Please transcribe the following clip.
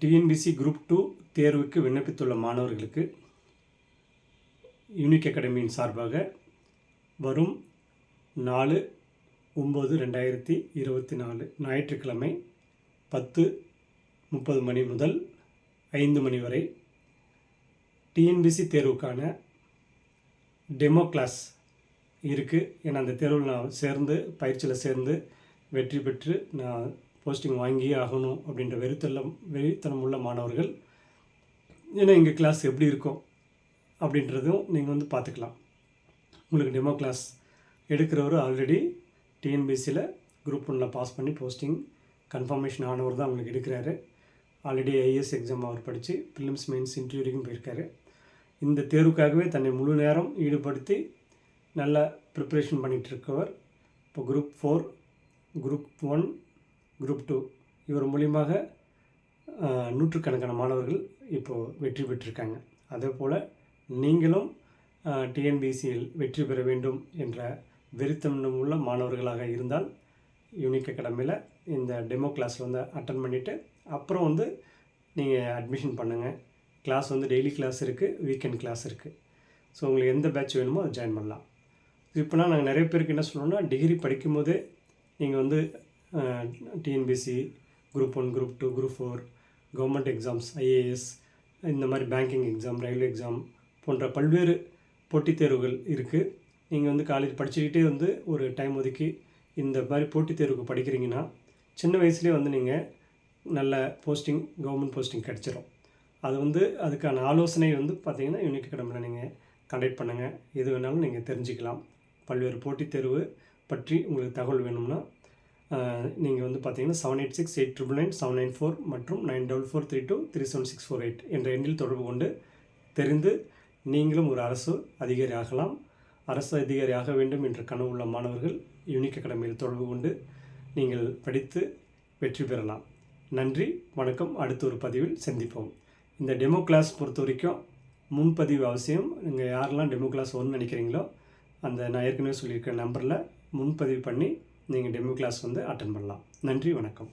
TNPSC group two தேர்வுக்கு விண்ணப்பித்துள்ள மாணவர்களுக்கு unique அகாடமியின் சார்பாக வரும் நாலு ஒம்பது ரெண்டாயிரத்தி இருபத்தி நாலு ஞாயிற்றுக்கிழமை பத்து முப்பது மணி முதல் ஐந்து மணி வரை டிஎன்பிசி தேர்வுக்கான டெமோ கிளாஸ் இருக்குது ஏன்னா அந்த தேர்வில் நான் சேர்ந்து பயிற்சியில் சேர்ந்து வெற்றி பெற்று நான் போஸ்டிங் வாங்கியே ஆகணும் அப்படின்ற வெறித்தனம் வெறித்தனம் உள்ள மாணவர்கள் ஏன்னா எங்கள் கிளாஸ் எப்படி இருக்கும் அப்படின்றதும் நீங்கள் வந்து பார்த்துக்கலாம். உங்களுக்கு டெமோ கிளாஸ் எடுக்கிறவர் ஆல்ரெடி டிஎன்பிசியில் குரூப் ஒன்றில் பாஸ் பண்ணி போஸ்டிங் கன்ஃபர்மேஷன் ஆனவர் தான் உங்களுக்கு எடுக்கிறாரு. ஆல்ரெடி ஐஏஎஸ் எக்ஸாம் அவர் படித்து ஃபிலிம்ஸ் மெயின்ஸ் இன்டர்வியூ வரைக்கும் போயிருக்காரு. இந்த தேர்வுக்காகவே தன்னை முழு நேரம் ஈடுபடுத்தி நல்லா ப்ரிப்பரேஷன் பண்ணிகிட்ருக்கவர் இப்போ group four group one group two இவர் மூலியமாக நூற்றுக்கணக்கான மாணவர்கள் இப்போது வெற்றி பெற்றிருக்காங்க. அதே போல் நீங்களும் டிஎன்பிசியில் வெற்றி பெற வேண்டும் என்ற வெறித்தனம் உள்ள மாணவர்களாக இருந்தால் யூனிக் அகாடமியில் இந்த டெமோ கிளாஸ் வந்து அட்டன் பண்ணிவிட்டு அப்புறம் வந்து நீங்கள் அட்மிஷன் பண்ணுங்கள் கிளாஸ் வந்து டெய்லி கிளாஸ் இருக்குது வீக்கெண்ட் கிளாஸ் இருக்குது ஸோ உங்களுக்கு எந்த பேட்ச் வேணுமோ அதை ஜாயின் பண்ணலாம். இப்போனா நாங்கள் நிறைய பேருக்கு என்ன சொல்லணும்னா டிகிரி படிக்கும்போதே நீங்கள் வந்து TNPSC group one group two group four government exams IAS இந்த மாதிரி பேங்கிங் எக்ஸாம் ரயில்வே எக்ஸாம் போன்ற பல்வேறு போட்டித் தேர்வுகள் இருக்குது நீங்கள் வந்து காலேஜ் படிச்சுக்கிட்டே வந்து ஒரு டைம் ஒதுக்கி இந்த மாதிரி போட்டித் தேர்வுக்கு படிக்கிறீங்கன்னா சின்ன வயசுலேயே வந்து நீங்கள் நல்ல போஸ்டிங் கவர்மெண்ட் போஸ்டிங் கிடச்சிரும். அது வந்து அதுக்கான ஆலோசனை வந்து பார்த்திங்கன்னா யூனிக் அகாடமியில் நீங்கள் கண்டக்ட் பண்ணுங்கள் எது வேணாலும் நீங்கள் தெரிஞ்சுக்கலாம். பல்வேறு போட்டித் தேர்வு பற்றி உங்களுக்கு தகவல் வேணும்னா நீங்கள் வந்து பார்த்தீங்கன்னா seven eight six eight triple nine seven nine four மற்றும் nine double four three two three seven six four eight என்ற எண்ணில் தொடர்பு கொண்டு தெரிந்து நீங்களும் ஒரு அரசு அதிகாரி ஆகலாம். அரசு அதிகாரி ஆக வேண்டும் என்ற கனவு உள்ள மாணவர்கள் யூனிக் அகாடமியில் தொடர்பு கொண்டு நீங்கள் படித்து வெற்றி பெறலாம். நன்றி வணக்கம். அடுத்த ஒரு பதிவில் சந்திப்போம். இந்த டெமோ கிளாஸ் பொறுத்த வரைக்கும் முன்பதிவு அவசியம். நீங்கள் யாரெல்லாம் டெமோ கிளாஸ் ஒன்று நினைக்கிறீங்களோ அந்த நான் ஏற்கனவே சொல்லியிருக்க நம்பரில் முன்பதிவு பண்ணி நீங்கள் டெமோ கிளாஸ் வந்து அட்டன் பண்ணலாம். நன்றி வணக்கம்.